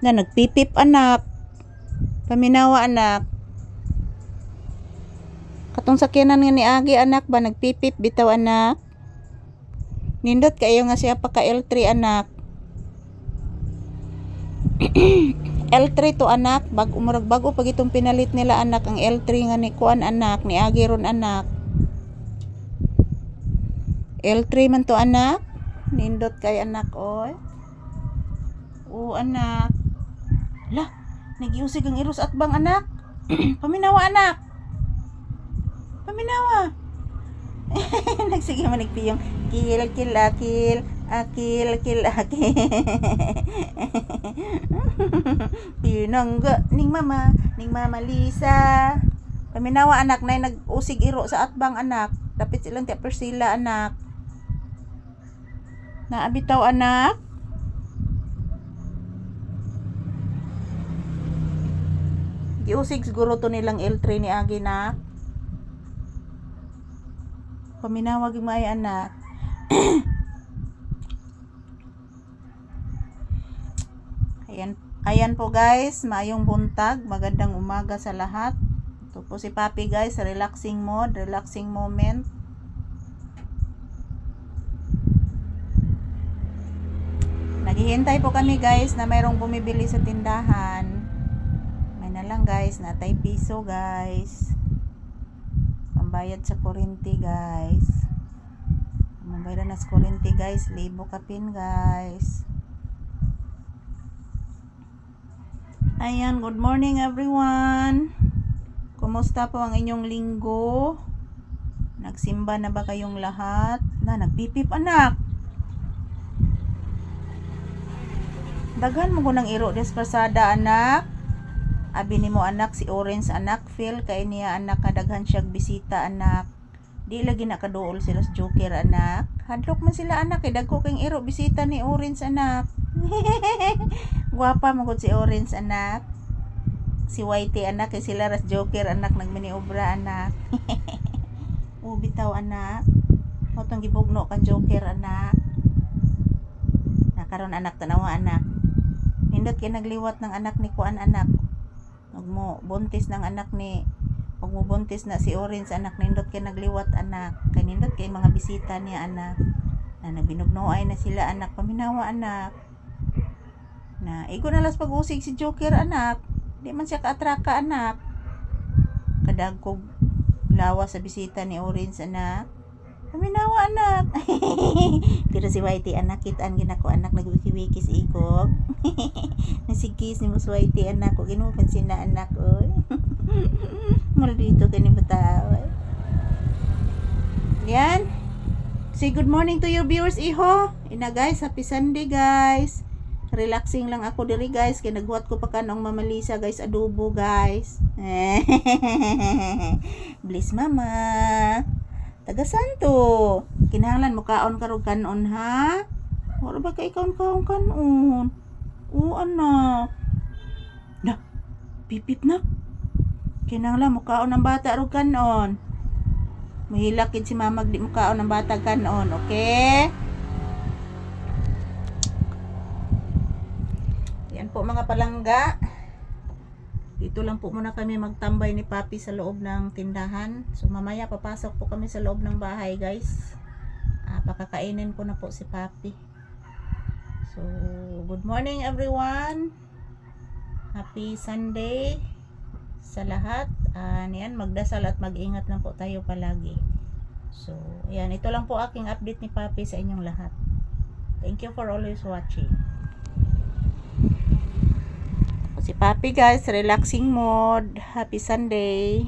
Na nagpipip anak. Paminawa anak. Katong sakyanan nga ni Agi anak ba nagpipip bitaw anak. Nindot kayo nga siya pa ka L3 anak. L3 to anak, bag umurag bago pag itong pinalit nila anak ang L3 nga ni kuan anak, ni Agi ron anak. L3 man to anak. Nindot kay anak oy. Oo anak. Lah, nagiusig ang iros at bang anak. Paminawa anak. Paminawa. Nagsige man nagpiyong kil kil akil akil kil akil. Pinangga ning mama, ning mama Lisa. Paminawa anak na nag-usig iro sa atbang anak. Dapat silang ti persila anak. Naabitaw anak. Giusig siguro to nilang L3 ni Agi na. Paminawag yung mga anak. ayan, ayan po guys, maayong buntag, magandang umaga sa lahat. Ito po si Papi guys, relaxing mode, relaxing moment. Naghihintay po kami guys na mayroong bumibili sa tindahan. Lang guys, natay piso guys. Pambayad sa kurinti guys. Pambayad na sa kurinti guys, libo kapin guys. Ayan, good morning everyone. Kumusta po ang inyong linggo? Nagsimba na ba kayong lahat? Na, nagpipip anak. Daghan mo ko ng iro des pasada anak. Abi ni mo anak si Orange anak feel kay niya anak kadaghan siya bisita anak. Di lagi nakaduol sila sa Joker anak. Hadlok man sila anak kay dagko kang iro bisita ni Orange anak. Gwapa mo si Orange anak. Si Whitey anak kay sila ras Joker anak nagmaniobra anak. o bitaw anak. Mo tong gibugno kan Joker anak. Nakaron anak tanawa anak. Nindot kay nagliwat ng anak ni Kuan anak. Ug mo buntis ng anak ni ug mo buntis na si Orange anak nindot kay nagliwat anak. Kay nindot kay mga bisita niya anak. Na nabinugnoay na sila anak paminawa anak. Na igo na las pag-usig si Joker anak. Di man siya kaatraka anak. Kadagkog lawas sa bisita ni Orange anak. Paminawa anak. Pero si Whitey anak kitaan ginako anak nagwiki-wiki si Ikog. Nasigkis ni mo si Whitey anak ko ginu pansin na anak oy. Maldito ka ni bataw. Yan. Say good morning to your viewers iho. Ina guys, happy Sunday guys. Relaxing lang ako diri guys kay naghuwat ko pa kanong mamalisa guys adobo guys. Bliss mama. Taga santo. Kinahanglan mo kaon karog kanon ha? Wala ba ka ikaw kaon kanon? Oo anak. Na, pipip na. Kinahanglan mo kaon ng bata rog kanon. Mahilakid si mama di mo kaon ng bata kanon, okay? Yan po mga palangga. Dito lang po muna kami magtambay ni Papi sa loob ng tindahan. So mamaya papasok po kami sa loob ng bahay guys. Ah, pakakainin ko na po si Papi. So, good morning everyone. Happy Sunday sa lahat. Ah, yan, magdasal at mag-ingat lang po tayo palagi. So, ayan, ito lang po aking update ni Papi sa inyong lahat. Thank you for always watching. Si Papi guys, relaxing mode. Happy Sunday.